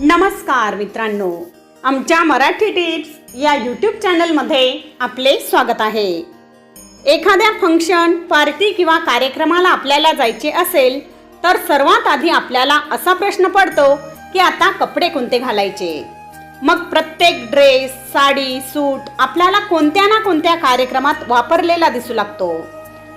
नमस्कार मित्रांनो. आमच्या मराठी टिप्स या यूट्यूब चॅनलमध्ये आपले स्वागत आहे. एखाद्या फंक्शन पार्टी किंवा कार्यक्रमाला आपल्याला जायचे असेल तर सर्वात आधी आपल्याला असा प्रश्न पडतो की आता कपडे कोणते घालायचे? मग प्रत्येक ड्रेस साडी सूट आपल्याला कोणत्या ना कोणत्या कार्यक्रमात वापरलेला दिसू लागतो.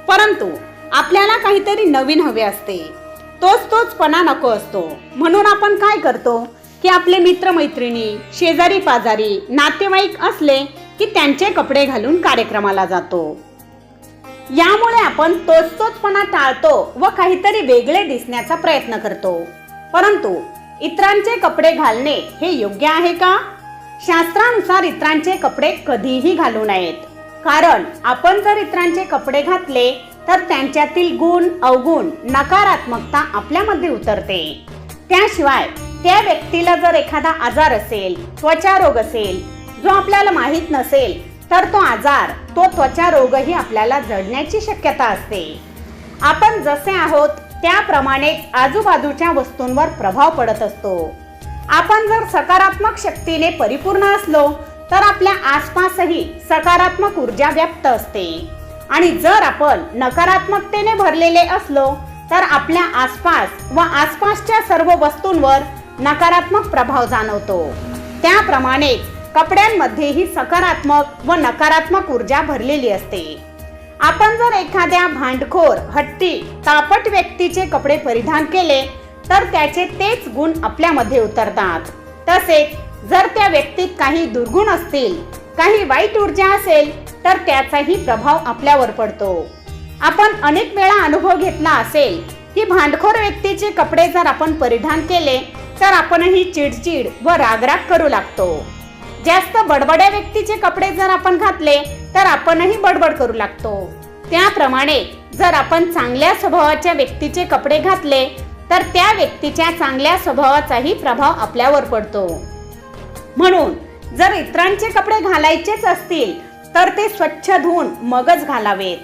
परंतु आपल्याला काहीतरी नवीन हवे असते. तोच तोचपणा नको असतो. म्हणून आपण काय करतो? की आपले मित्रमैत्रिणी शेजारी पाजारी नातेवाईक असले की त्यांचे कपडे घालून कार्यक्रमाला जातो. यामुळे आपण तोच तोचपणा टाळतो व काहीतरी वेगळे दिसण्याचा प्रयत्न करतो. परंतु इतरांचे कपडे घालणे हे योग्य आहे का? शास्त्रानुसार इतरांचे कपडे कधीही घालू नयेत. कारण आपण जर इतरांचे कपडे घातले तर त्यांच्यातील गुण अवगुण नकारात्मकता आपल्यामध्ये उतरते. त्याशिवाय त्या व्यक्तीला जर एखादा आजार असेल त्वचा रोग असेल जो आपल्याला माहीत नसेल तर तो आजार तो त्वचा रोगही आपल्याला जडण्याची शक्यता असते. आपण जसे आहोत त्याप्रमाणेच आजूबाजूच्या वस्तूंवर प्रभाव पडत असतो. आपण जर सकारात्मक शक्तीने परिपूर्ण असलो तर आपल्या आसपासही सकारात्मक ऊर्जा व्याप्त असते. आणि जर आपण नकारात्मकतेने भरलेले असलो तर आपल्या आसपास व आसपासच्या सर्व वस्तूंवर नकारात्मक प्रभाव जाणवतो. त्याप्रमाणेच कपड्यांमध्येही सकारात्मक व नकारात्मक ऊर्जा भरलेली असते. आपण जर एखाद्या भांडखोर हट्टी तापट व्यक्तीचे कपडे परिधान केले तर त्याचे तेच गुण आपल्यामध्ये उतरतात. तसेच जर त्या व्यक्तीत काही दुर्गुण असतील काही वाईट ऊर्जा असेल तर त्याचाही प्रभाव आपल्यावर पडतो. आपण अनेक वेळा अनुभव घेतला असेल की भांडखोर व्यक्तीचे कपडे जर आपण परिधान केले तर आपणही चिडचिड व रागराग करू लागतो. जास्त बडबड्या व्यक्तीचे कपडे जर आपण घातले तर आपणही बडबड करू लागतो. त्याप्रमाणे जर आपण चांगल्या स्वभावाच्या व्यक्तीचे कपडे घातले तर त्या व्यक्तीच्या चांगल्या स्वभावाचाही प्रभाव आपल्यावर पडतो. म्हणून जर इतरांचे कपडे घालायचेच असतील तर ते स्वच्छ धुवून मगच घालावेत.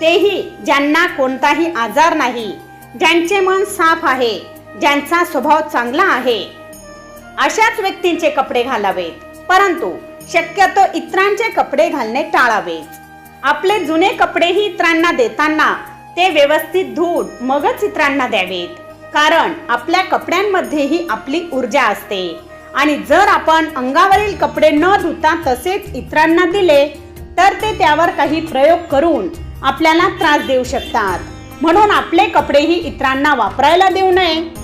तेही ज्यांना कोणताही आजार नाही ज्यांचे मन साफ आहे ज्यांचा स्वभाव चांगला आहे. अशाच व्यक्तींचे कपडे घालावेत. परंतु शक्यतो इतरांचे कपडे घालणे टाळावेच आपले जुने कपडेही इतरांना देताना ते व्यवस्थित धुवून मगच इतरांना द्यावेत. कारण आपल्या कपड्यांमध्येही आपली ऊर्जा असते. आणि जर आपण अंगावरील कपडे न धुता तसेच इतरांना दिले तर ते त्यावर काही प्रयोग करून आपल्याला त्रास देऊ शकतात. म्हणून आपले कपडेही इतरांना वापरायला देऊ नये.